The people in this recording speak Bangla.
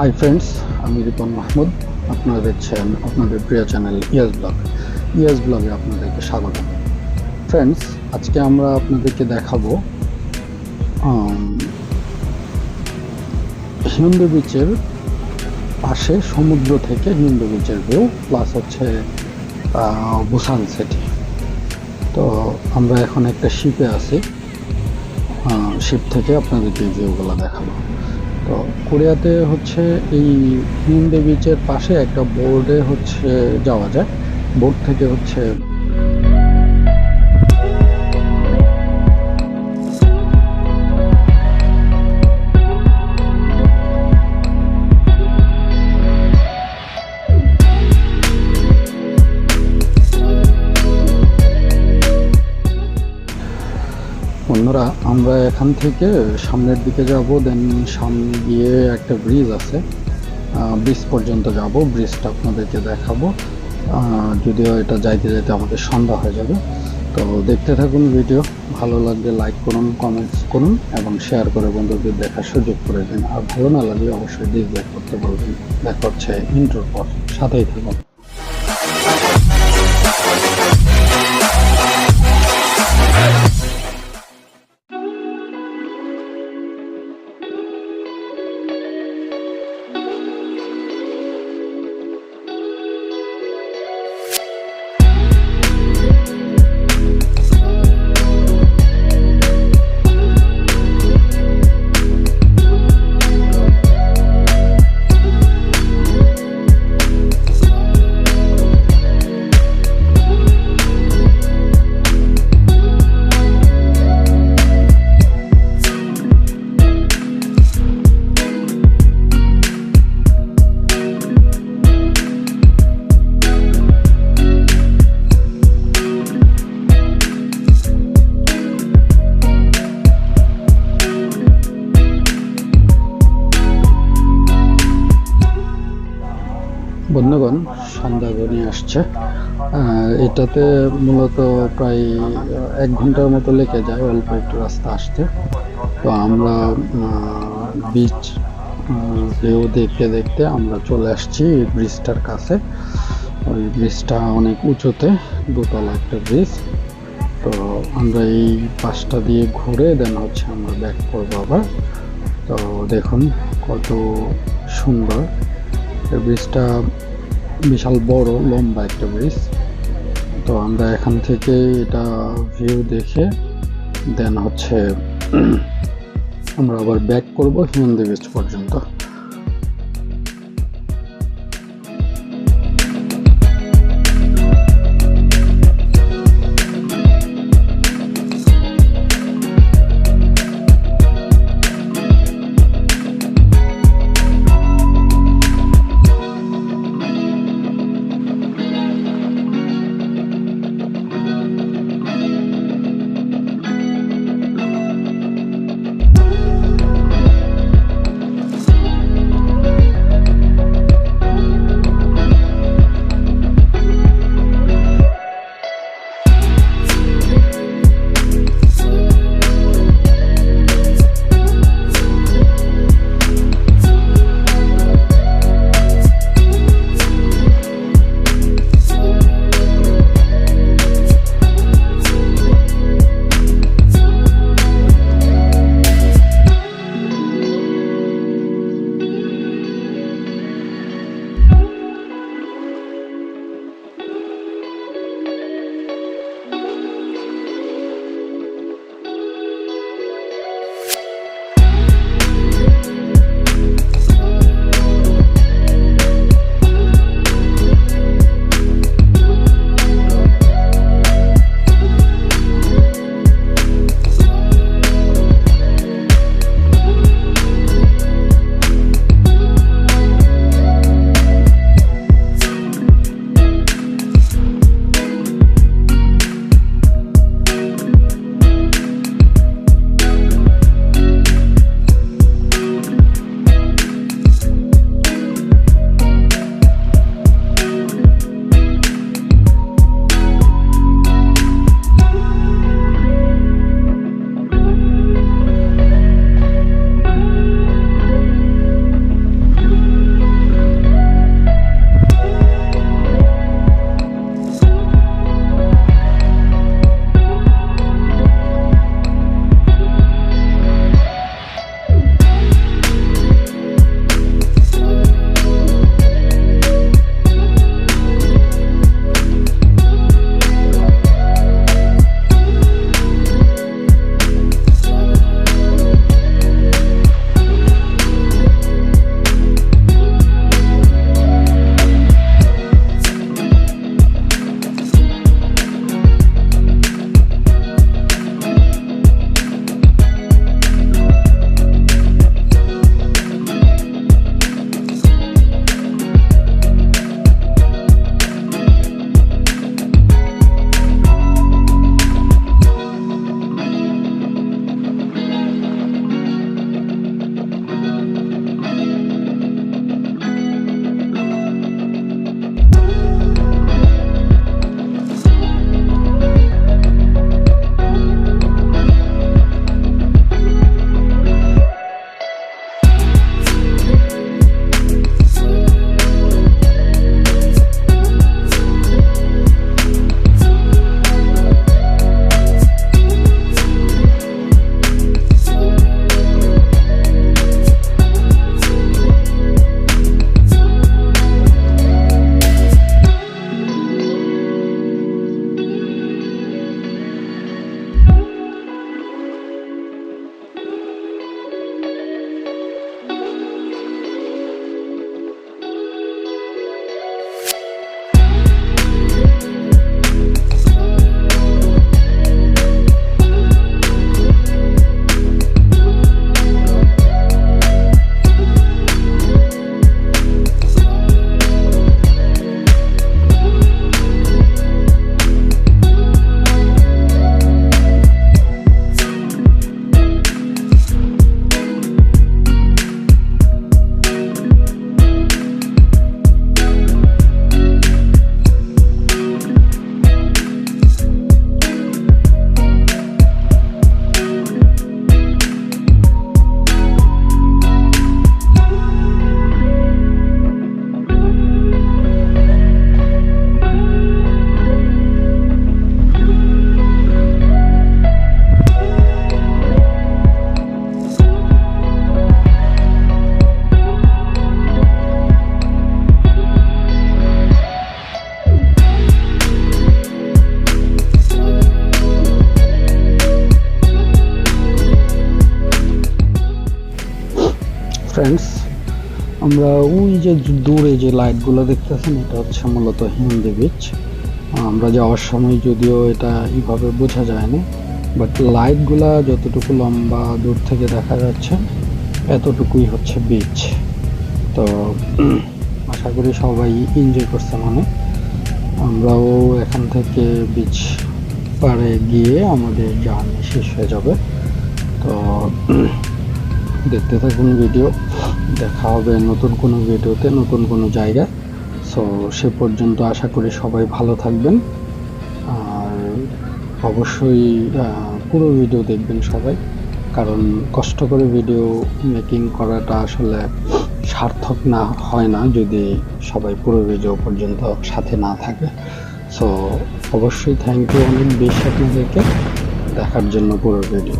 হাই ফ্রেন্ডস আমি রিপন মাহমুদ আপনারা দেখছেন আপনাদের প্রিয় চ্যানেল ইয়াস ব্লগ ইয়াস ব্লগে আপনাদেরকে স্বাগত। ফ্রেন্ডস আজকে আমরা আপনাদেরকে দেখাবো হিন্দু বিচের পাশে সমুদ্র থেকে হিন্দু বিচের ভিউ প্লাস হচ্ছে বুসান সিটি তো আমরা এখন একটা শিপে আছি। শিপ থেকে আপনাদেরকে ভিউগুলো দেখাবো। তো কোরিয়াতে হচ্ছে এই হিন্দে বিচের পাশে একটা বোর্ডে হচ্ছে যাওয়া যায়। বোর্ড থেকে হচ্ছে আমরা এখান থেকে সামনের দিকে যাব দেন সামনে গিয়ে একটা ব্রিজ আছে। ব্রিজ পর্যন্ত যাব ব্রিজটা আপনাদেরকে দেখাবো। যদিও এটা যাইতে যাইতে আমাদের সন্ধ্যা হয়ে যাবে। তো দেখতে থাকুন ভিডিও ভালো লাগলে লাইক করুন কমেন্টস করুন, এবং শেয়ার করে বন্ধুদের দেখার সুযোগ করে দিন। আর ভালো না লাগলে অবশ্যই ডিসলাইক করতে বলবেন। দেখা হচ্ছে ইন্টোর পর। সাথেই থাকুন। আহ, এটাতে মূলত প্রায় এক ঘণ্টার মতো লেগে যায় অল্প একটু রাস্তা আসতে। তো আমরা বিচ ভিউ দেখতে দেখতে আমরা চলে আসছি ব্রিজটার কাছে। ওই ব্রিজটা অনেক উঁচুতে দোতলা একটা ব্রিজ তো আমরা এই পাশটা দিয়ে ঘুরে দেন হচ্ছে আমরা ব্যাক করব আবার। তো দেখুন কত সুন্দর। ব্রিজটা বিশাল বড়, লম্বা একটা ব্রিজ তো আমরা এখান থেকে এটা ভিউ দেখে দেন হচ্ছে, আমরা আবার ব্যাক করব হিমন্দি ব্রিজ পর্যন্ত। ফ্রেন্ডস আমরা ওই যে দূরে যে লাইটগুলো দেখতেছেন, এটা হচ্ছে মূলত হিন্দি বিচ আমরা যাওয়ার সময় যদিও এটা এইভাবে বোঝা যায় না বাট লাইটগুলা যতটুকু লম্বা দূর থেকে দেখা যাচ্ছে, এতটুকুই হচ্ছে বিচ তো আশা করি সবাই এনজয় করছে মানে। আমরাও এখান থেকে বিচ পাড়ে গিয়ে আমাদের জার্নি শেষ হয়ে যাবে। তো দেখতে থাকুন ভিডিও দেখা হবে নতুন কোনো ভিডিওতে নতুন কোনো জায়গায়। সো সে পর্যন্ত আশা করি সবাই ভালো থাকবেন। আর অবশ্যই পুরো ভিডিও দেখবেন সবাই। কারণ কষ্ট করে ভিডিও মেকিং করাটা আসলে সার্থক না, হয় না যদি সবাই পুরো ভিডিও পর্যন্ত সাথে না থাকে। সো অবশ্যই থ্যাংক ইউ অনেক বেশি আপনাদেরকে। দেখার জন্য পুরো ভিডিও